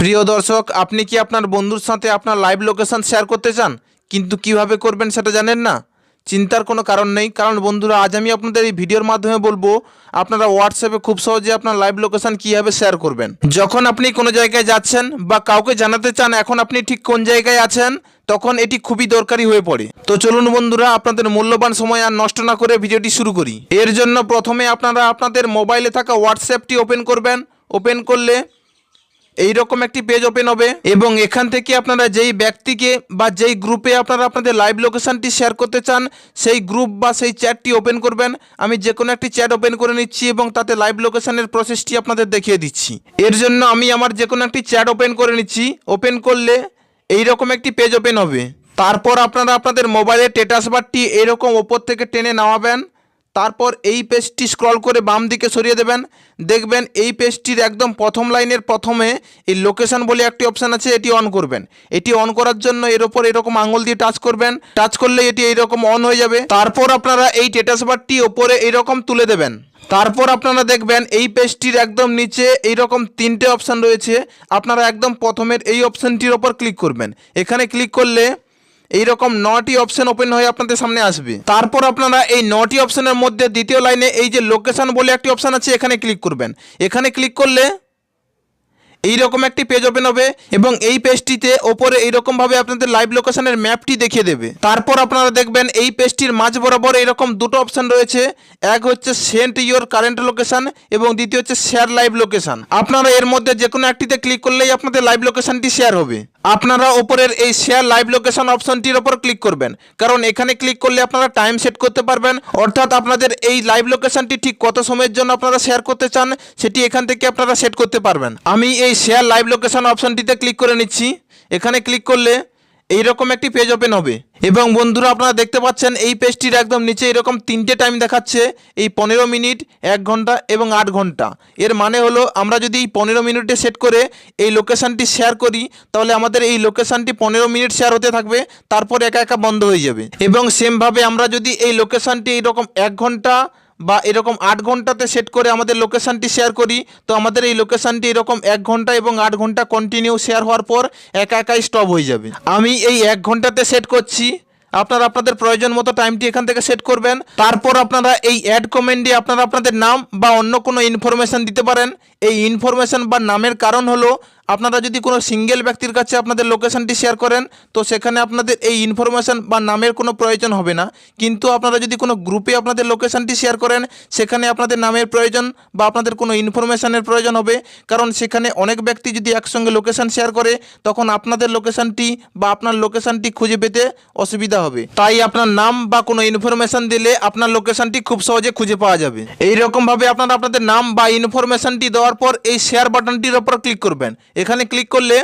প্রিয় দর্শক, আপনি কি আপনার বন্ধুর সাথে আপনার লাইভ লোকেশন শেয়ার করতে চান? কিন্তু কীভাবে করবেন সেটা জানেন না? চিন্তার কোনো কারণ নেই, কারণ বন্ধুরা, আজ আমি আপনাদের এই ভিডিওর মাধ্যমে বলব, আপনারা হোয়াটসঅ্যাপে খুব সহজে আপনার লাইভ লোকেশন কীভাবে শেয়ার করবেন। যখন আপনি কোনো জায়গায় যাচ্ছেন বা কাউকে জানাতে চান এখন আপনি ঠিক কোন জায়গায় আছেন, তখন এটি খুবই দরকারি হয়ে পড়ে। তো চলুন বন্ধুরা, আপনাদের মূল্যবান সময় আর নষ্ট না করে ভিডিওটি শুরু করি। এর জন্য প্রথমে আপনারা আপনাদের মোবাইলে থাকা হোয়াটসঅ্যাপটি ওপেন করবেন। ওপেন করলে এই রকম একটি পেজ ওপেন হবে এবং এখান থেকে আপনারা যেই ব্যক্তিকে বা যেই গ্রুপে আপনারা আপনাদের লাইভ লোকেশনটি শেয়ার করতে চান, সেই গ্রুপ বা সেই চ্যাটটি ওপেন করবেন। আমি যে কোনো একটি চ্যাট ওপেন করে নিচ্ছি এবং তাতে লাইভ লোকেশনের প্রসেসটি আপনাদের দেখিয়ে দিচ্ছি। এর জন্য আমি আমার যে কোনো একটি চ্যাট ওপেন করে নিচ্ছি। ওপেন করলে এই রকম একটি পেজ ওপেন হবে। তারপর আপনারা আপনাদের মোবাইলের স্টেটাস বারটি এরকম ওপর থেকে টেনে নামাবেন। তারপর এই পেজটি স্ক্রল করে বাম দিকে সরিয়ে দেবেন। দেখবেন এই পেজটির একদম প্রথম লাইনের প্রথমে এই লোকেশন বলে একটি অপশান আছে, এটি অন করবেন। এটি অন করার জন্য এর ওপর এরকম আঙুল দিয়ে টাচ করবেন। টাচ করলে এটি এইরকম অন হয়ে যাবে। তারপর আপনারা এই স্ট্যাটাস বারটি ওপরে এইরকম তুলে দেবেন। তারপর আপনারা দেখবেন এই পেজটির একদম নিচে এইরকম তিনটে অপশান রয়েছে। আপনারা একদম প্রথমের এই অপশানটির ওপর ক্লিক করবেন। এখানে ক্লিক করলে এইরকম নটি অপশন ওপেন হয়ে আপনাদের সামনে আসবে। তারপর আপনারা এই নটি অপশনের মধ্যে দ্বিতীয় লাইনে এই যে লোকেশন বলে একটি অপশন আছে, এখানে ক্লিক করবেন। এখানে ক্লিক করলে এইরকম একটি পেজ ওপেন হবে এবং এই পেজটিতে ওপরে এইরকমভাবে আপনাদের লাইভ লোকেশনের ম্যাপটি দেখিয়ে দেবে। তারপর আপনারা দেখবেন এই পেজটির মাঝ বরাবর এরকম দুটো অপশন রয়েছে। এক হচ্ছে সেন্ট ইয়োর কারেন্ট লোকেশন এবং দ্বিতীয় হচ্ছে শেয়ার লাইভ লোকেশন আপনারা এর মধ্যে যে কোনো একটিতে ক্লিক করলেই আপনাদের লাইভ লোকেশনটি শেয়ার হবে। আপনারা ওপরের এই শেয়ার লাইভ লোকেশন অপশনটির ওপর ক্লিক করবেন। কারণ এখানে ক্লিক করলে আপনারা টাইম সেট করতে পারবেন। অর্থাৎ আপনাদের এই লাইভ লোকেশনটি ঠিক কত সময়ের জন্য আপনারা শেয়ার করতে চান, সেটি এখান থেকে আপনারা সেট করতে পারবেন। আমি এই শেয়ার লাইভ লোকেশন অপশনটিতে ক্লিক করে নিচ্ছি। এখানে ক্লিক করলে এইরকম একটি পেজ ওপেন হবে। এবং বন্ধুরা, আপনারা দেখতে পাচ্ছেন, এই পেজটির একদম নিচে এরকম তিনটে টাইম দেখাচ্ছে, এই পনেরো মিনিট, এক ঘণ্টা এবং আট ঘণ্টা। এর মানে হলো, আমরা যদি এই পনেরো মিনিটে সেট করে এই লোকেশানটি শেয়ার করি, তাহলে আমাদের এই লোকেশানটি পনেরো মিনিট শেয়ার হতে থাকবে, তারপর একা একা বন্ধ হয়ে যাবে। এবং সেমভাবে আমরা যদি এই লোকেশানটি এইরকম এক ঘণ্টা বা এরকম আট ঘন্টাতে সেট করে আমাদের লোকেশানটি শেয়ার করি, তো আমাদের এই লোকেশানটি এরকম এক ঘণ্টা এবং আট ঘণ্টা কন্টিনিউ শেয়ার হওয়ার পর একা একাই স্টপ হয়ে যাবে। আমি এই এক ঘন্টাতে সেট করছি। আপনারা আপনাদের প্রয়োজন মতো টাইমটি এখান থেকে সেট করবেন। তারপর আপনারা এই অ্যাড কমেন্টে আপনারা আপনাদের নাম বা অন্য কোনো ইনফরমেশান দিতে পারেন। এই ইনফরমেশান বা নামের কারণ হলো আপনারা যদি কোনো সিঙ্গেল ব্যক্তির কাছে আপনাদের লোকেশানটি শেয়ার করেন, তো সেখানে আপনাদের এই ইনফরমেশান বা নামের কোনো প্রয়োজন হবে না। কিন্তু আপনারা যদি কোনো গ্রুপে আপনাদের লোকেশানটি শেয়ার করেন, সেখানে আপনাদের নামের প্রয়োজন বা আপনাদের কোনো ইনফরমেশানের প্রয়োজন হবে। কারণ সেখানে অনেক ব্যক্তি যদি একসঙ্গে লোকেশান শেয়ার করে, তখন আপনাদের লোকেশানটি বা আপনার লোকেশানটি খুঁজে পেতে অসুবিধা হবে। তাই আপনার নাম বা কোনো ইনফরমেশান দিলে আপনার লোকেশানটি খুব সহজে খুঁজে পাওয়া যাবে। এই রকমভাবে আপনারা আপনাদের নাম বা ইনফরমেশানটি দেওয়ার পর এই শেয়ার বাটনটির ওপর ক্লিক করবেন। এখানে ক্লিক করলে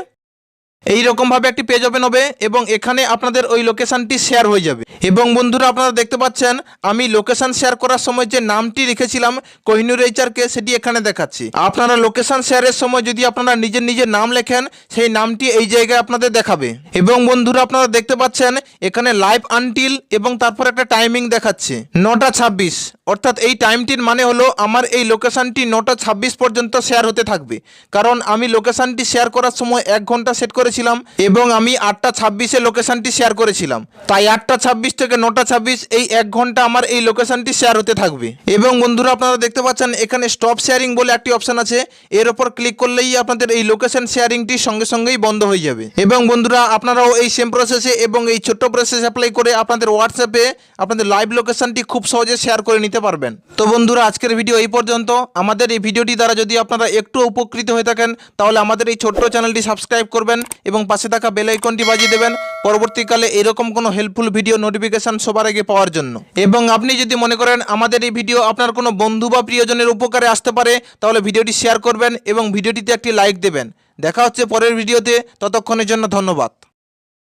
এই রকমভাবে একটি পেজ ওপেন হবে এবং এখানে আপনাদের ওই লোকেশানটি শেয়ার হয়ে যাবে। এবং বন্ধুরা, আপনারা দেখতে পাচ্ছেন, আমি লোকেশান শেয়ার করার সময় যে নামটি রেখেছিলাম, কোহিনুর এইচারকে সেটি এখানে দেখাচ্ছি। আপনারা লোকেশান শেয়ারের সময় যদি আপনারা নিজের নিজের নাম লেখেন, সেই নামটি এই জায়গায় আপনাদের দেখাবে। এবং বন্ধুরা, আপনারা দেখতে পাচ্ছেন, এখানে লাইভ আনটিল এবং তারপর একটা টাইমিং দেখাচ্ছে। নটা ছাব্বিশ। অর্থাৎ এই টাইমটির মানে হলো আমার এই লোকেশানটি নটা ছাব্বিশ পর্যন্ত শেয়ার হতে থাকবে। কারণ আমি লোকেশানটি শেয়ার করার সময় এক ঘণ্টা সেট করেছিলাম এবং আমি আটটা ছাব্বিশে লোকেশানটি শেয়ার করেছিলাম। তাই আটটা ছাব্বিশ থেকে নটা ছাব্বিশ এই এক ঘণ্টা আমার এই লোকেশানটি শেয়ার হতে থাকবে। এবং বন্ধুরা, আপনারা দেখতে পাচ্ছেন এখানে স্টপ শেয়ারিং বলে একটি অপশান আছে। এর ওপর ক্লিক করলেই আপনাদের এই লোকেশান শেয়ারিংটি সঙ্গে সঙ্গেই বন্ধ হয়ে যাবে। এবং বন্ধুরা, আপনারাও এই সেম প্রসেসে এবং এই ছোট্ট প্রসেস অ্যাপ্লাই করে আপনাদের হোয়াটসঅ্যাপে আপনাদের লাইভ লোকেশানটি খুব সহজে শেয়ার করে নিতে পারবেন। তো বন্ধুরা, আজকের ভিডিও এই পর্যন্ত। আমাদের এই ভিডিওটি দ্বারা যদি আপনারা একটু উপকৃত হয়ে থাকেন, তাহলে আমাদের এই ছোট্ট চ্যানেলটি সাবস্ক্রাইব করবেন এবং পাশে থাকা বেল আইকনটি বাজিয়ে দেবেন পরবর্তীকালে এরকম কোনো হেল্পফুল ভিডিও নোটিফিকেশন সবার আগে পাওয়ার জন্য। এবং আপনি যদি মনে করেন আমাদের এই ভিডিও আপনার কোনো বন্ধু বা প্রিয়জনের উপকারে আসতে পারে, তাহলে ভিডিওটি শেয়ার করবেন এবং ভিডিওটিতে একটি লাইক দেবেন। দেখা হচ্ছে পরের ভিডিওতে। ততক্ষণের জন্য ধন্যবাদ।